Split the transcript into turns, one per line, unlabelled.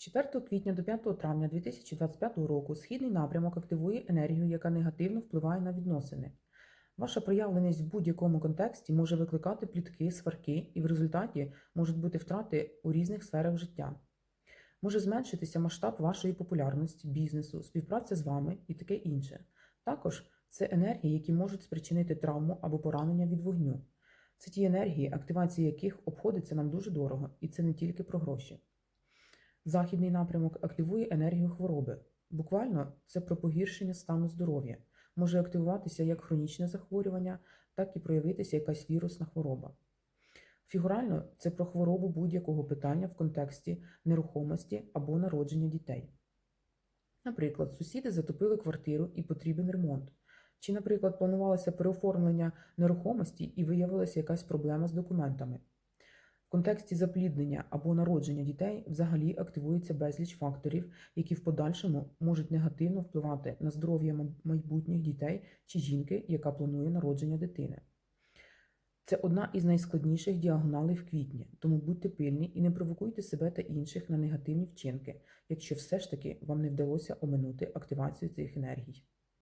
4 квітня до 5 травня 2025 року східний напрямок активує енергію, яка негативно впливає на відносини. Ваша проявленість в будь-якому контексті може викликати плітки, сварки, і в результаті можуть бути втрати у різних сферах життя. Може зменшитися масштаб вашої популярності, бізнесу, співпраця з вами і таке інше. Також це енергії, які можуть спричинити травму або поранення від вогню. Це ті енергії, активація яких обходиться нам дуже дорого, і це не тільки про гроші. Західний напрямок активує енергію хвороби. Буквально це про погіршення стану здоров'я. Може активуватися як хронічне захворювання, так і проявитися якась вірусна хвороба. Фігурально це про хворобу будь-якого питання в контексті нерухомості або народження дітей. Наприклад, сусіди затопили квартиру і потрібен ремонт. Чи, наприклад, планувалося переоформлення нерухомості і виявилася якась проблема з документами. Контексті запліднення або народження дітей взагалі активується безліч факторів, які в подальшому можуть негативно впливати на здоров'я майбутніх дітей чи жінки, яка планує народження дитини. Це одна із найскладніших діагоналей в квітні, тому будьте пильні і не провокуйте себе та інших на негативні вчинки, якщо все ж таки вам не вдалося оминути активацію цих енергій.